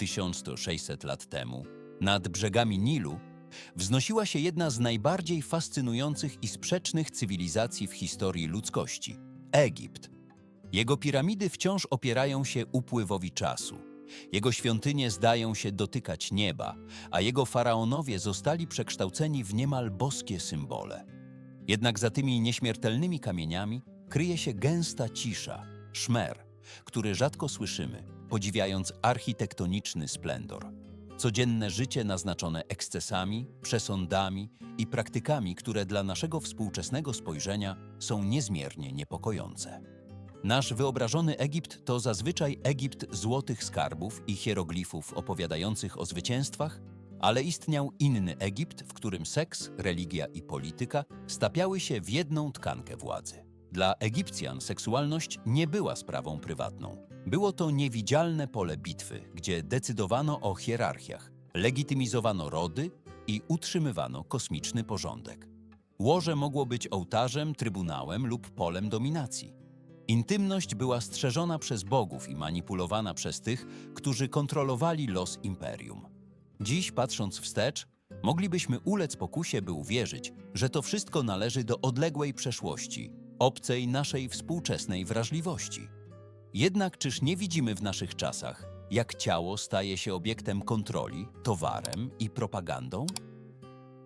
2600 lat temu, nad brzegami Nilu, wznosiła się jedna z najbardziej fascynujących i sprzecznych cywilizacji w historii ludzkości Egipt. Jego piramidy wciąż opierają się upływowi czasu. Jego świątynie zdają się dotykać nieba, a jego faraonowie zostali przekształceni w niemal boskie symbole. Jednak za tymi nieśmiertelnymi kamieniami kryje się gęsta cisza, szmer, który rzadko słyszymy, podziwiając architektoniczny splendor. Codzienne życie naznaczone ekscesami, przesądami i praktykami, które dla naszego współczesnego spojrzenia są niezmiernie niepokojące. Nasz wyobrażony Egipt to zazwyczaj Egipt złotych skarbów i hieroglifów opowiadających o zwycięstwach, ale istniał inny Egipt, w którym seks, religia i polityka stapiały się w jedną tkankę władzy. Dla Egipcjan seksualność nie była sprawą prywatną. Było to niewidzialne pole bitwy, gdzie decydowano o hierarchiach, legitymizowano rody i utrzymywano kosmiczny porządek. Łoże mogło być ołtarzem, trybunałem lub polem dominacji. Intymność była strzeżona przez bogów i manipulowana przez tych, którzy kontrolowali los imperium. Dziś, patrząc wstecz, moglibyśmy ulec pokusie, by uwierzyć, że to wszystko należy do odległej przeszłości, obcej naszej współczesnej wrażliwości. Jednak czyż nie widzimy w naszych czasach, jak ciało staje się obiektem kontroli, towarem i propagandą?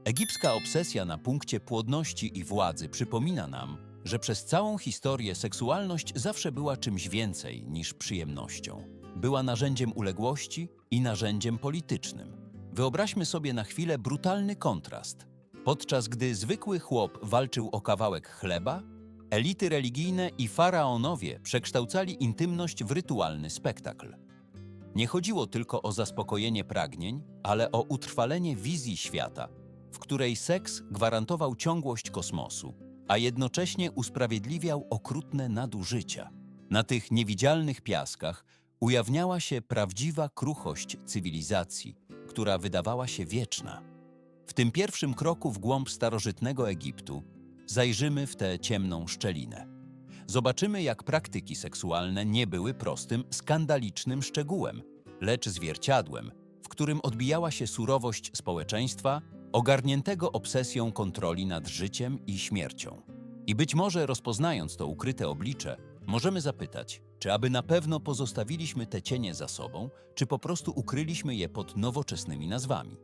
Egipska obsesja na punkcie płodności i władzy przypomina nam, że przez całą historię seksualność zawsze była czymś więcej niż przyjemnością. Była narzędziem uległości i narzędziem politycznym. Wyobraźmy sobie na chwilę brutalny kontrast. Podczas gdy zwykły chłop walczył o kawałek chleba, elity religijne i faraonowie przekształcali intymność w rytualny spektakl. Nie chodziło tylko o zaspokojenie pragnień, ale o utrwalenie wizji świata, w której seks gwarantował ciągłość kosmosu, a jednocześnie usprawiedliwiał okrutne nadużycia. Na tych niewidzialnych piaskach ujawniała się prawdziwa kruchość cywilizacji, która wydawała się wieczna. W tym pierwszym kroku w głąb starożytnego Egiptu zajrzymy w tę ciemną szczelinę. Zobaczymy, jak praktyki seksualne nie były prostym, skandalicznym szczegółem, lecz zwierciadłem, w którym odbijała się surowość społeczeństwa, ogarniętego obsesją kontroli nad życiem i śmiercią. I być może rozpoznając to ukryte oblicze, możemy zapytać, czy aby na pewno pozostawiliśmy te cienie za sobą, czy po prostu ukryliśmy je pod nowoczesnymi nazwami.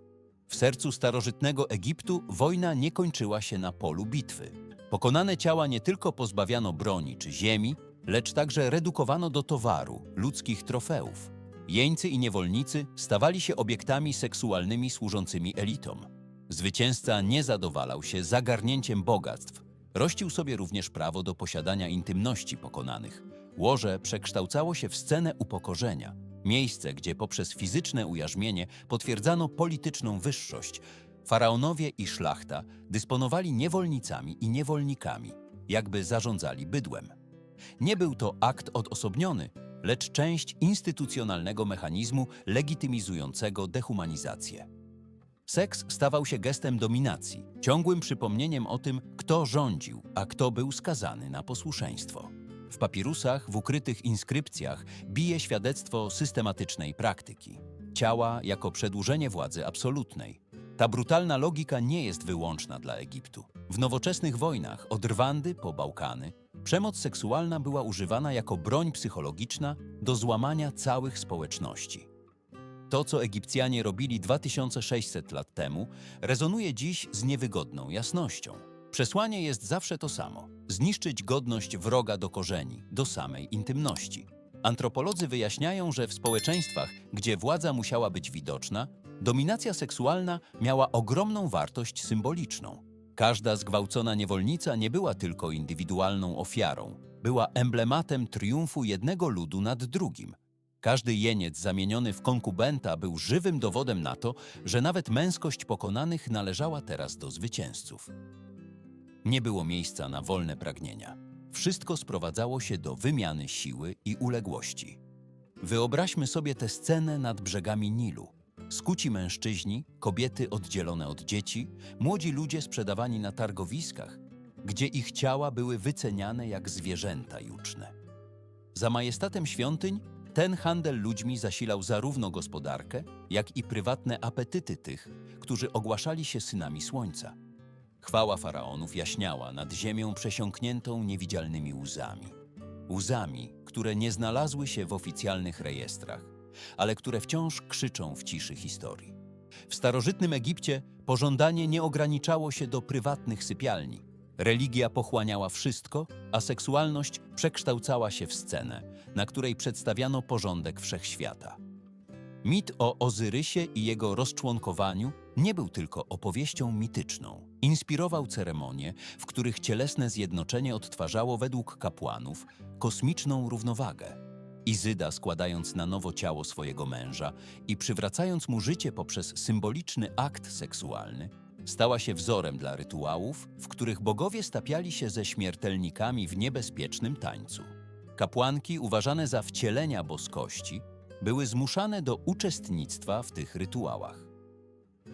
W sercu starożytnego Egiptu wojna nie kończyła się na polu bitwy. Pokonane ciała nie tylko pozbawiano broni czy ziemi, lecz także redukowano do towaru, ludzkich trofeów. Jeńcy i niewolnicy stawali się obiektami seksualnymi służącymi elitom. Zwycięzca nie zadowalał się zagarnięciem bogactw. Rościł sobie również prawo do posiadania intymności pokonanych. Łoże przekształcało się w scenę upokorzenia, miejsce, gdzie poprzez fizyczne ujarzmienie potwierdzano polityczną wyższość. Faraonowie i szlachta dysponowali niewolnicami i niewolnikami, jakby zarządzali bydłem. Nie był to akt odosobniony, lecz część instytucjonalnego mechanizmu legitymizującego dehumanizację. Seks stawał się gestem dominacji, ciągłym przypomnieniem o tym, kto rządził, a kto był skazany na posłuszeństwo. W papirusach, w ukrytych inskrypcjach bije świadectwo systematycznej praktyki. Ciała jako przedłużenie władzy absolutnej. Ta brutalna logika nie jest wyłączna dla Egiptu. W nowoczesnych wojnach, od Rwandy po Bałkany, przemoc seksualna była używana jako broń psychologiczna do złamania całych społeczności. To, co Egipcjanie robili 2600 lat temu, rezonuje dziś z niewygodną jasnością. Przesłanie jest zawsze to samo: zniszczyć godność wroga do korzeni, do samej intymności. Antropolodzy wyjaśniają, że w społeczeństwach, gdzie władza musiała być widoczna, dominacja seksualna miała ogromną wartość symboliczną. Każda zgwałcona niewolnica nie była tylko indywidualną ofiarą, była emblematem triumfu jednego ludu nad drugim. Każdy jeniec zamieniony w konkubenta był żywym dowodem na to, że nawet męskość pokonanych należała teraz do zwycięzców. Nie było miejsca na wolne pragnienia. Wszystko sprowadzało się do wymiany siły i uległości. Wyobraźmy sobie tę scenę nad brzegami Nilu. Skuci mężczyźni, kobiety oddzielone od dzieci, młodzi ludzie sprzedawani na targowiskach, gdzie ich ciała były wyceniane jak zwierzęta juczne. Za majestatem świątyń Ten handel ludźmi zasilał zarówno gospodarkę, jak i prywatne apetyty tych, którzy ogłaszali się synami słońca. Chwała faraonów jaśniała nad ziemią przesiąkniętą niewidzialnymi łzami. Łzami, które nie znalazły się w oficjalnych rejestrach, ale które wciąż krzyczą w ciszy historii. W starożytnym Egipcie pożądanie nie ograniczało się do prywatnych sypialni. Religia pochłaniała wszystko, a seksualność przekształcała się w scenę, na której przedstawiano porządek wszechświata. Mit o Ozyrysie i jego rozczłonkowaniu nie był tylko opowieścią mityczną. Inspirował ceremonie, w których cielesne zjednoczenie odtwarzało według kapłanów kosmiczną równowagę. Izyda, składając na nowo ciało swojego męża i przywracając mu życie poprzez symboliczny akt seksualny, stała się wzorem dla rytuałów, w których bogowie stapiali się ze śmiertelnikami w niebezpiecznym tańcu. Kapłanki, uważane za wcielenia boskości, były zmuszane do uczestnictwa w tych rytuałach.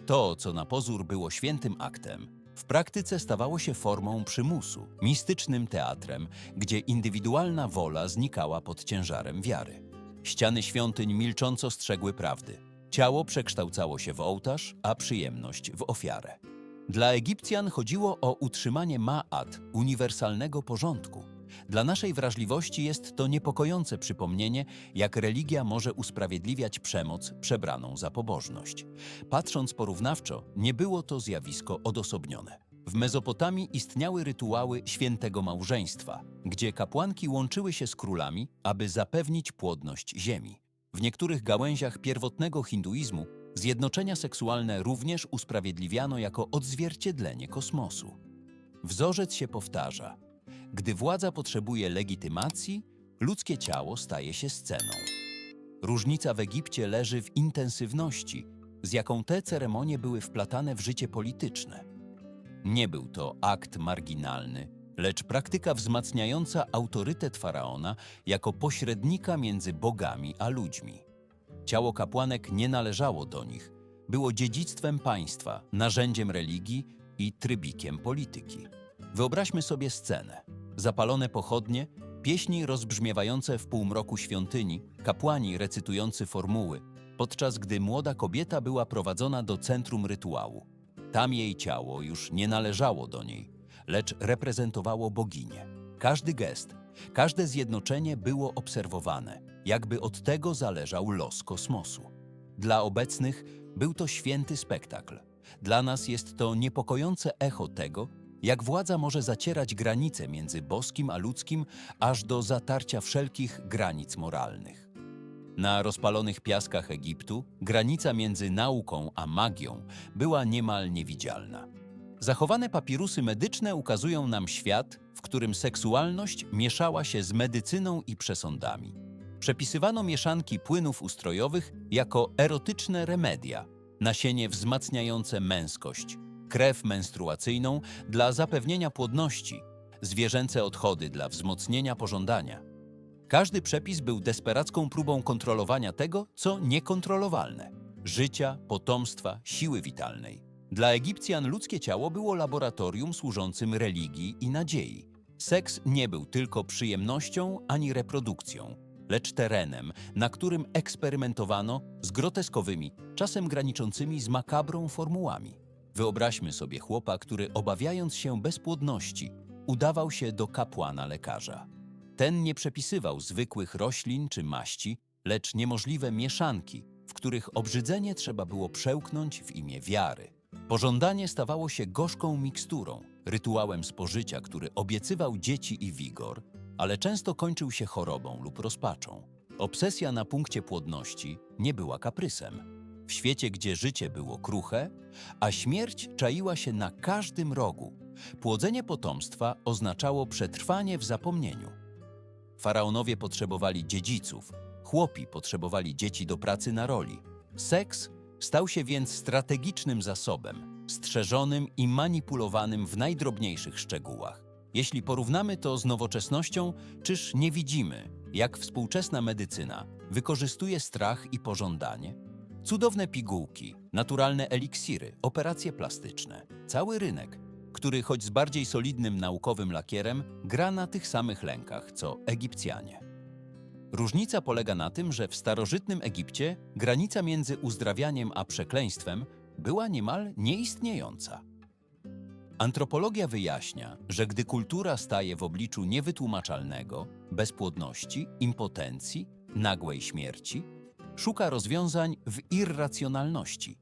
To, co na pozór było świętym aktem, w praktyce stawało się formą przymusu, mistycznym teatrem, gdzie indywidualna wola znikała pod ciężarem wiary. Ściany świątyń milcząco strzegły prawdy. Ciało przekształcało się w ołtarz, a przyjemność w ofiarę. Dla Egipcjan chodziło o utrzymanie ma'at, uniwersalnego porządku. Dla naszej wrażliwości jest to niepokojące przypomnienie, jak religia może usprawiedliwiać przemoc przebraną za pobożność. Patrząc porównawczo, nie było to zjawisko odosobnione. W Mezopotamii istniały rytuały świętego małżeństwa, gdzie kapłanki łączyły się z królami, aby zapewnić płodność ziemi. W niektórych gałęziach pierwotnego hinduizmu zjednoczenia seksualne również usprawiedliwiano jako odzwierciedlenie kosmosu. Wzorzec się powtarza. Gdy władza potrzebuje legitymacji, ludzkie ciało staje się sceną. Różnica w Egipcie leży w intensywności, z jaką te ceremonie były wplatane w życie polityczne. Nie był to akt marginalny, lecz praktyka wzmacniająca autorytet faraona jako pośrednika między bogami a ludźmi. Ciało kapłanek nie należało do nich, było dziedzictwem państwa, narzędziem religii i trybikiem polityki. Wyobraźmy sobie scenę. Zapalone pochodnie, pieśni rozbrzmiewające w półmroku świątyni, kapłani recytujący formuły, podczas gdy młoda kobieta była prowadzona do centrum rytuału. Tam jej ciało już nie należało do niej, lecz reprezentowało boginię. Każdy gest, każde zjednoczenie było obserwowane, jakby od tego zależał los kosmosu. Dla obecnych był to święty spektakl. Dla nas jest to niepokojące echo tego, jak władza może zacierać granice między boskim a ludzkim, aż do zatarcia wszelkich granic moralnych. Na rozpalonych piaskach Egiptu granica między nauką a magią była niemal niewidzialna. Zachowane papirusy medyczne ukazują nam świat, w którym seksualność mieszała się z medycyną i przesądami. Przepisywano mieszanki płynów ustrojowych jako erotyczne remedia, nasienie wzmacniające męskość, krew menstruacyjną dla zapewnienia płodności, zwierzęce odchody dla wzmocnienia pożądania. Każdy przepis był desperacką próbą kontrolowania tego, co niekontrolowalne życia, potomstwa, siły witalnej. Dla Egipcjan ludzkie ciało było laboratorium służącym religii i nadziei. Seks nie był tylko przyjemnością ani reprodukcją, lecz terenem, na którym eksperymentowano z groteskowymi, czasem graniczącymi z makabrą formułami. Wyobraźmy sobie chłopa, który obawiając się bezpłodności, udawał się do kapłana lekarza. Ten nie przepisywał zwykłych roślin czy maści, lecz niemożliwe mieszanki, w których obrzydzenie trzeba było przełknąć w imię wiary. Pożądanie stawało się gorzką miksturą, rytuałem spożycia, który obiecywał dzieci i wigor, ale często kończył się chorobą lub rozpaczą. Obsesja na punkcie płodności nie była kaprysem. W świecie, gdzie życie było kruche, a śmierć czaiła się na każdym rogu, płodzenie potomstwa oznaczało przetrwanie w zapomnieniu. Faraonowie potrzebowali dziedziców, chłopi potrzebowali dzieci do pracy na roli. Seks stał się więc strategicznym zasobem, strzeżonym i manipulowanym w najdrobniejszych szczegółach. Jeśli porównamy to z nowoczesnością, czyż nie widzimy, jak współczesna medycyna wykorzystuje strach i pożądanie? Cudowne pigułki, naturalne eliksiry, operacje plastyczne, cały rynek, który choć z bardziej solidnym naukowym lakierem, gra na tych samych lękach co Egipcjanie. Różnica polega na tym, że w starożytnym Egipcie granica między uzdrawianiem a przekleństwem była niemal nieistniejąca. Antropologia wyjaśnia, że gdy kultura staje w obliczu niewytłumaczalnego, bezpłodności, impotencji, nagłej śmierci, szuka rozwiązań w irracjonalności.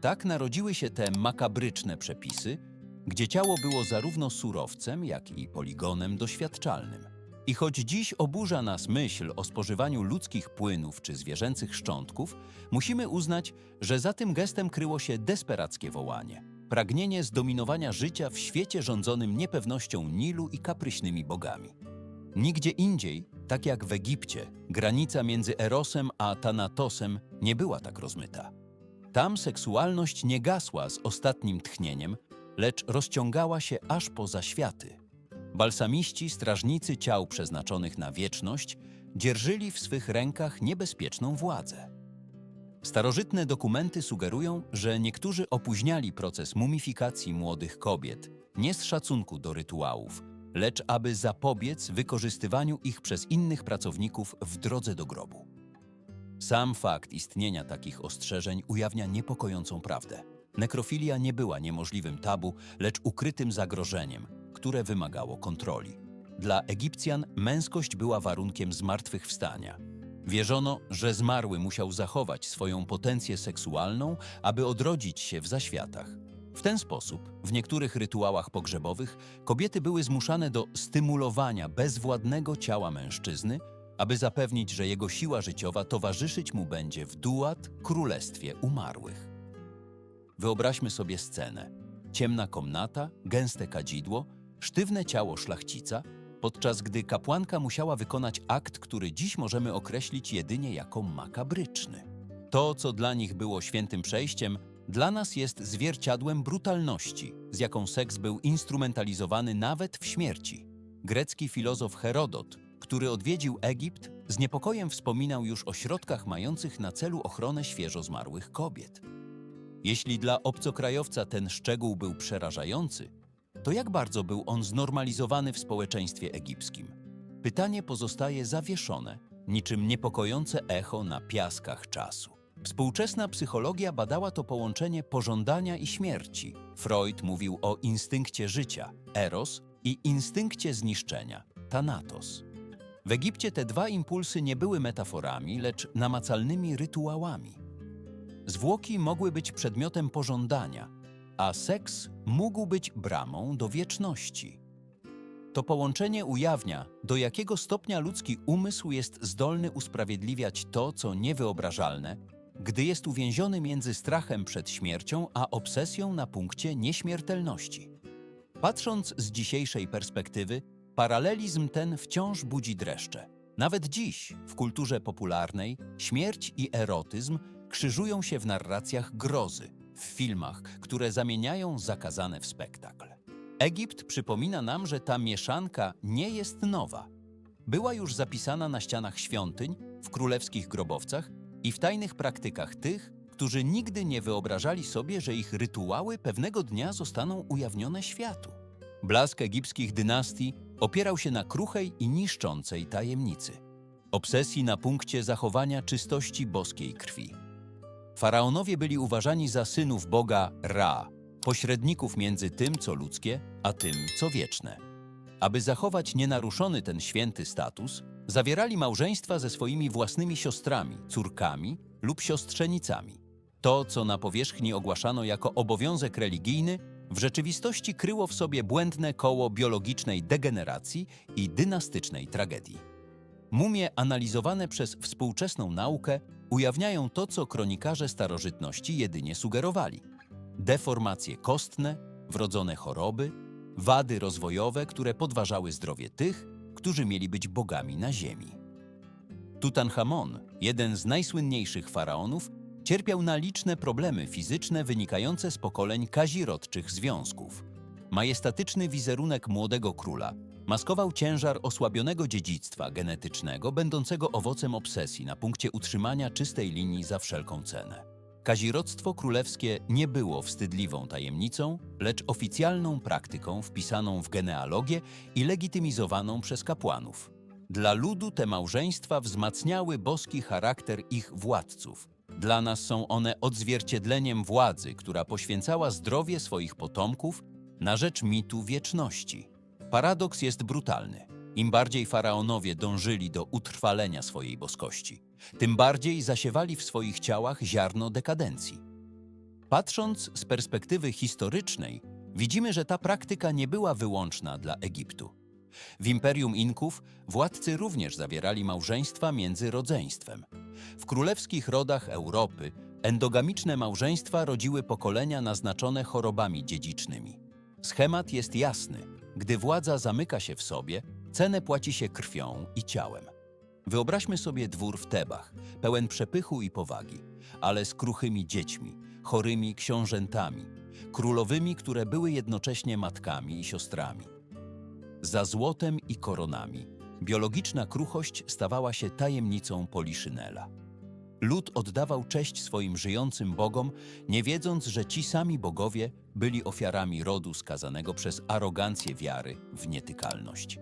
Tak narodziły się te makabryczne przepisy, gdzie ciało było zarówno surowcem, jak i poligonem doświadczalnym. I choć dziś oburza nas myśl o spożywaniu ludzkich płynów czy zwierzęcych szczątków, musimy uznać, że za tym gestem kryło się desperackie wołanie. Pragnienie zdominowania życia w świecie rządzonym niepewnością Nilu i kapryśnymi bogami. Nigdzie indziej, tak jak w Egipcie, granica między Erosem a Tanatosem nie była tak rozmyta. Tam seksualność nie gasła z ostatnim tchnieniem, lecz rozciągała się aż poza światy. Balsamiści, strażnicy ciał przeznaczonych na wieczność, dzierżyli w swych rękach niebezpieczną władzę. Starożytne dokumenty sugerują, że niektórzy opóźniali proces mumifikacji młodych kobiet nie z szacunku do rytuałów, lecz aby zapobiec wykorzystywaniu ich przez innych pracowników w drodze do grobu. Sam fakt istnienia takich ostrzeżeń ujawnia niepokojącą prawdę. Nekrofilia nie była niemożliwym tabu, lecz ukrytym zagrożeniem, które wymagało kontroli. Dla Egipcjan męskość była warunkiem zmartwychwstania. Wierzono, że zmarły musiał zachować swoją potencję seksualną, aby odrodzić się w zaświatach. W ten sposób, w niektórych rytuałach pogrzebowych, kobiety były zmuszane do stymulowania bezwładnego ciała mężczyzny, aby zapewnić, że jego siła życiowa towarzyszyć mu będzie w duat królestwie umarłych. Wyobraźmy sobie scenę. Ciemna komnata, gęste kadzidło, sztywne ciało szlachcica, podczas gdy kapłanka musiała wykonać akt, który dziś możemy określić jedynie jako makabryczny. To, co dla nich było świętym przejściem, dla nas jest zwierciadłem brutalności, z jaką seks był instrumentalizowany nawet w śmierci. Grecki filozof Herodot, który odwiedził Egipt, z niepokojem wspominał już o środkach mających na celu ochronę świeżo zmarłych kobiet. Jeśli dla obcokrajowca ten szczegół był przerażający, to jak bardzo był on znormalizowany w społeczeństwie egipskim? Pytanie pozostaje zawieszone, niczym niepokojące echo na piaskach czasu. Współczesna psychologia badała to połączenie pożądania i śmierci. Freud mówił o instynkcie życia, eros, i instynkcie zniszczenia, thanatos. W Egipcie te dwa impulsy nie były metaforami, lecz namacalnymi rytuałami. Zwłoki mogły być przedmiotem pożądania, a seks mógł być bramą do wieczności. To połączenie ujawnia, do jakiego stopnia ludzki umysł jest zdolny usprawiedliwiać to, co niewyobrażalne, gdy jest uwięziony między strachem przed śmiercią a obsesją na punkcie nieśmiertelności. Patrząc z dzisiejszej perspektywy, paralelizm ten wciąż budzi dreszcze. Nawet dziś, w kulturze popularnej, śmierć i erotyzm krzyżują się w narracjach grozy, w filmach, które zamieniają zakazane w spektakl. Egipt przypomina nam, że ta mieszanka nie jest nowa. Była już zapisana na ścianach świątyń, w królewskich grobowcach i w tajnych praktykach tych, którzy nigdy nie wyobrażali sobie, że ich rytuały pewnego dnia zostaną ujawnione światu. Blask egipskich dynastii opierał się na kruchej i niszczącej tajemnicy. Obsesji na punkcie zachowania czystości boskiej krwi. Faraonowie byli uważani za synów boga Ra, pośredników między tym, co ludzkie, a tym, co wieczne. Aby zachować nienaruszony ten święty status, zawierali małżeństwa ze swoimi własnymi siostrami, córkami lub siostrzenicami. To, co na powierzchni ogłaszano jako obowiązek religijny, w rzeczywistości kryło w sobie błędne koło biologicznej degeneracji i dynastycznej tragedii. Mumie analizowane przez współczesną naukę ujawniają to, co kronikarze starożytności jedynie sugerowali. Deformacje kostne, wrodzone choroby, wady rozwojowe, które podważały zdrowie tych, którzy mieli być bogami na ziemi. Tutanchamon, jeden z najsłynniejszych faraonów, cierpiał na liczne problemy fizyczne wynikające z pokoleń kazirodczych związków. Majestatyczny wizerunek młodego króla maskował ciężar osłabionego dziedzictwa genetycznego, będącego owocem obsesji na punkcie utrzymania czystej linii za wszelką cenę. Kazirodztwo królewskie nie było wstydliwą tajemnicą, lecz oficjalną praktyką wpisaną w genealogię i legitymizowaną przez kapłanów. Dla ludu te małżeństwa wzmacniały boski charakter ich władców. Dla nas są one odzwierciedleniem władzy, która poświęcała zdrowie swoich potomków na rzecz mitu wieczności. Paradoks jest brutalny. Im bardziej faraonowie dążyli do utrwalenia swojej boskości, tym bardziej zasiewali w swoich ciałach ziarno dekadencji. Patrząc z perspektywy historycznej, widzimy, że ta praktyka nie była wyłączna dla Egiptu. W Imperium Inków władcy również zawierali małżeństwa między rodzeństwem. W królewskich rodach Europy endogamiczne małżeństwa rodziły pokolenia naznaczone chorobami dziedzicznymi. Schemat jest jasny. Gdy władza zamyka się w sobie, cenę płaci się krwią i ciałem. Wyobraźmy sobie dwór w Tebach, pełen przepychu i powagi, ale z kruchymi dziećmi, chorymi książętami, królowymi, które były jednocześnie matkami i siostrami. Za złotem i koronami biologiczna kruchość stawała się tajemnicą Poliszynela. Lud oddawał cześć swoim żyjącym bogom, nie wiedząc, że ci sami bogowie byli ofiarami rodu skazanego przez arogancję wiary w nietykalność.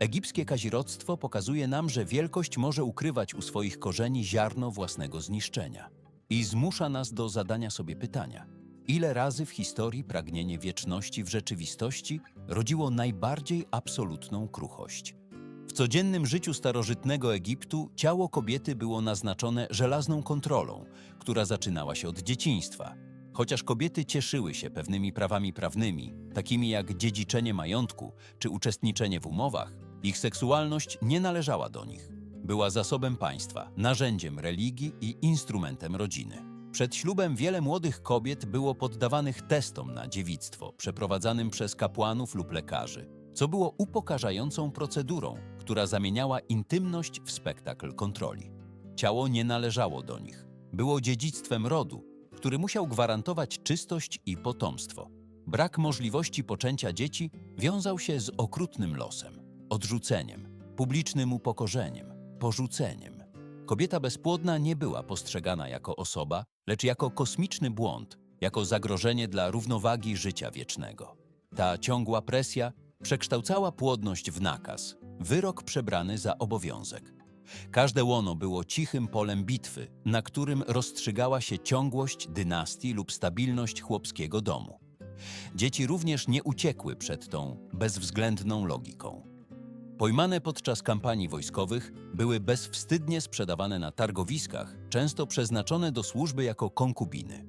Egipskie kazirodztwo pokazuje nam, że wielkość może ukrywać u swoich korzeni ziarno własnego zniszczenia i zmusza nas do zadania sobie pytania: ile razy w historii pragnienie wieczności w rzeczywistości rodziło najbardziej absolutną kruchość? W codziennym życiu starożytnego Egiptu ciało kobiety było naznaczone żelazną kontrolą, która zaczynała się od dzieciństwa. Chociaż kobiety cieszyły się pewnymi prawami prawnymi, takimi jak dziedziczenie majątku czy uczestniczenie w umowach, ich seksualność nie należała do nich. Była zasobem państwa, narzędziem religii i instrumentem rodziny. Przed ślubem wiele młodych kobiet było poddawanych testom na dziewictwo, przeprowadzanym przez kapłanów lub lekarzy, co było upokarzającą procedurą, która zamieniała intymność w spektakl kontroli. Ciało nie należało do nich. Było dziedzictwem rodu, który musiał gwarantować czystość i potomstwo. Brak możliwości poczęcia dzieci wiązał się z okrutnym losem, odrzuceniem, publicznym upokorzeniem, porzuceniem. Kobieta bezpłodna nie była postrzegana jako osoba, lecz jako kosmiczny błąd, jako zagrożenie dla równowagi życia wiecznego. Ta ciągła presja przekształcała płodność w nakaz, wyrok przebrany za obowiązek. Każde łono było cichym polem bitwy, na którym rozstrzygała się ciągłość dynastii lub stabilność chłopskiego domu. Dzieci również nie uciekły przed tą bezwzględną logiką. Pojmane podczas kampanii wojskowych, były bezwstydnie sprzedawane na targowiskach, często przeznaczone do służby jako konkubiny.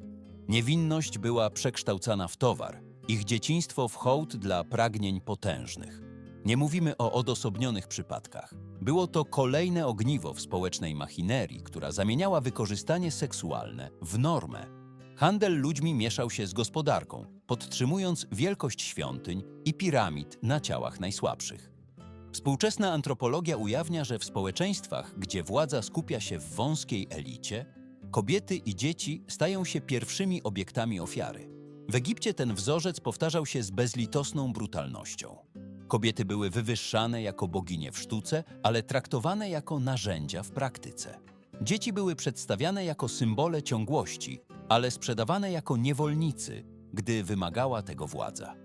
Niewinność była przekształcana w towar, ich dzieciństwo w hołd dla pragnień potężnych. Nie mówimy o odosobnionych przypadkach. Było to kolejne ogniwo w społecznej machinerii, która zamieniała wykorzystanie seksualne w normę. Handel ludźmi mieszał się z gospodarką, podtrzymując wielkość świątyń i piramid na ciałach najsłabszych. Współczesna antropologia ujawnia, że w społeczeństwach, gdzie władza skupia się w wąskiej elicie, kobiety i dzieci stają się pierwszymi obiektami ofiary. W Egipcie ten wzorzec powtarzał się z bezlitosną brutalnością. Kobiety były wywyższane jako boginie w sztuce, ale traktowane jako narzędzia w praktyce. Dzieci były przedstawiane jako symbole ciągłości, ale sprzedawane jako niewolnicy, gdy wymagała tego władza.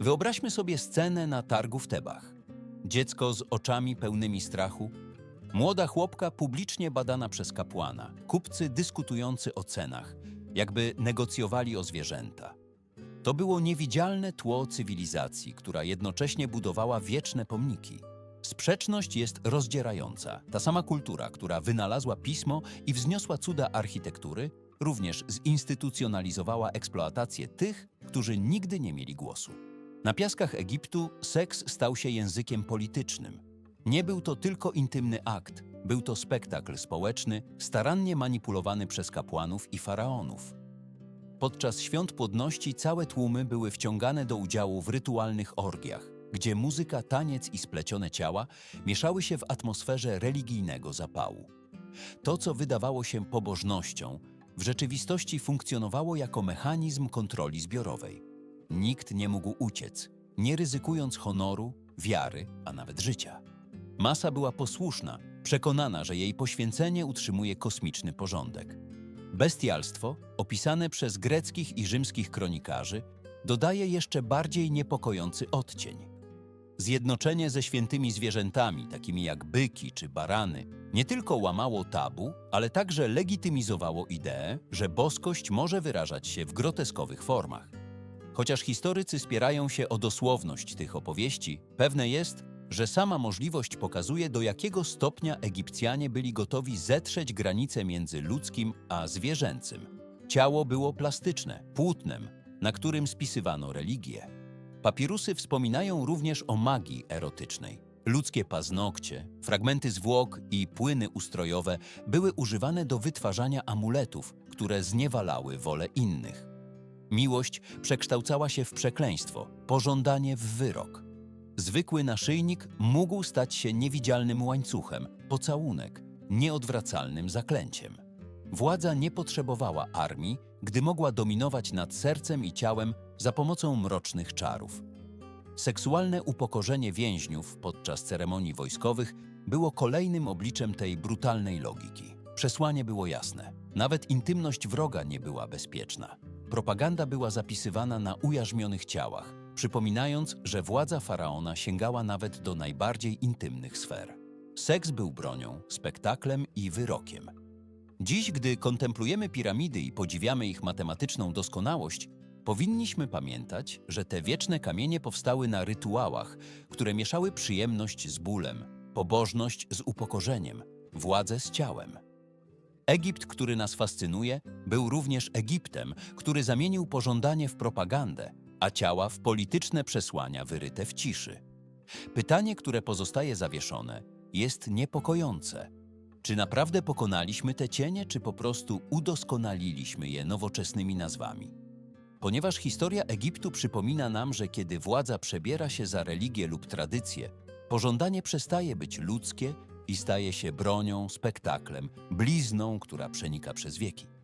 Wyobraźmy sobie scenę na targu w Tebach. Dziecko z oczami pełnymi strachu, młoda chłopka publicznie badana przez kapłana, kupcy dyskutujący o cenach, jakby negocjowali o zwierzęta. To było niewidzialne tło cywilizacji, która jednocześnie budowała wieczne pomniki. Sprzeczność jest rozdzierająca. Ta sama kultura, która wynalazła pismo i wzniosła cuda architektury, również zinstytucjonalizowała eksploatację tych, którzy nigdy nie mieli głosu. Na piaskach Egiptu seks stał się językiem politycznym. Nie był to tylko intymny akt, był to spektakl społeczny, starannie manipulowany przez kapłanów i faraonów. Podczas świąt płodności całe tłumy były wciągane do udziału w rytualnych orgiach, gdzie muzyka, taniec i splecione ciała mieszały się w atmosferze religijnego zapału. To, co wydawało się pobożnością, w rzeczywistości funkcjonowało jako mechanizm kontroli zbiorowej. Nikt nie mógł uciec, nie ryzykując honoru, wiary, a nawet życia. Masa była posłuszna, przekonana, że jej poświęcenie utrzymuje kosmiczny porządek. Bestialstwo, opisane przez greckich i rzymskich kronikarzy, dodaje jeszcze bardziej niepokojący odcień. Zjednoczenie ze świętymi zwierzętami, takimi jak byki czy barany, nie tylko łamało tabu, ale także legitymizowało ideę, że boskość może wyrażać się w groteskowych formach. Chociaż historycy spierają się o dosłowność tych opowieści, pewne jest, że sama możliwość pokazuje, do jakiego stopnia Egipcjanie byli gotowi zetrzeć granice między ludzkim a zwierzęcym. Ciało było plastyczne, płótnem, na którym spisywano religię. Papirusy wspominają również o magii erotycznej. Ludzkie paznokcie, fragmenty zwłok i płyny ustrojowe były używane do wytwarzania amuletów, które zniewalały wolę innych. Miłość przekształcała się w przekleństwo, pożądanie w wyrok. Zwykły naszyjnik mógł stać się niewidzialnym łańcuchem, pocałunek, nieodwracalnym zaklęciem. Władza nie potrzebowała armii, gdy mogła dominować nad sercem i ciałem za pomocą mrocznych czarów. Seksualne upokorzenie więźniów podczas ceremonii wojskowych było kolejnym obliczem tej brutalnej logiki. Przesłanie było jasne. Nawet intymność wroga nie była bezpieczna. Propaganda była zapisywana na ujarzmionych ciałach, przypominając, że władza faraona sięgała nawet do najbardziej intymnych sfer. Seks był bronią, spektaklem i wyrokiem. Dziś, gdy kontemplujemy piramidy i podziwiamy ich matematyczną doskonałość, powinniśmy pamiętać, że te wieczne kamienie powstały na rytuałach, które mieszały przyjemność z bólem, pobożność z upokorzeniem, władzę z ciałem. Egipt, który nas fascynuje, był również Egiptem, który zamienił pożądanie w propagandę, a ciała w polityczne przesłania wyryte w ciszy. Pytanie, które pozostaje zawieszone, jest niepokojące. Czy naprawdę pokonaliśmy te cienie, czy po prostu udoskonaliliśmy je nowoczesnymi nazwami? Ponieważ historia Egiptu przypomina nam, że kiedy władza przebiera się za religię lub tradycję, pożądanie przestaje być ludzkie i staje się bronią, spektaklem, blizną, która przenika przez wieki.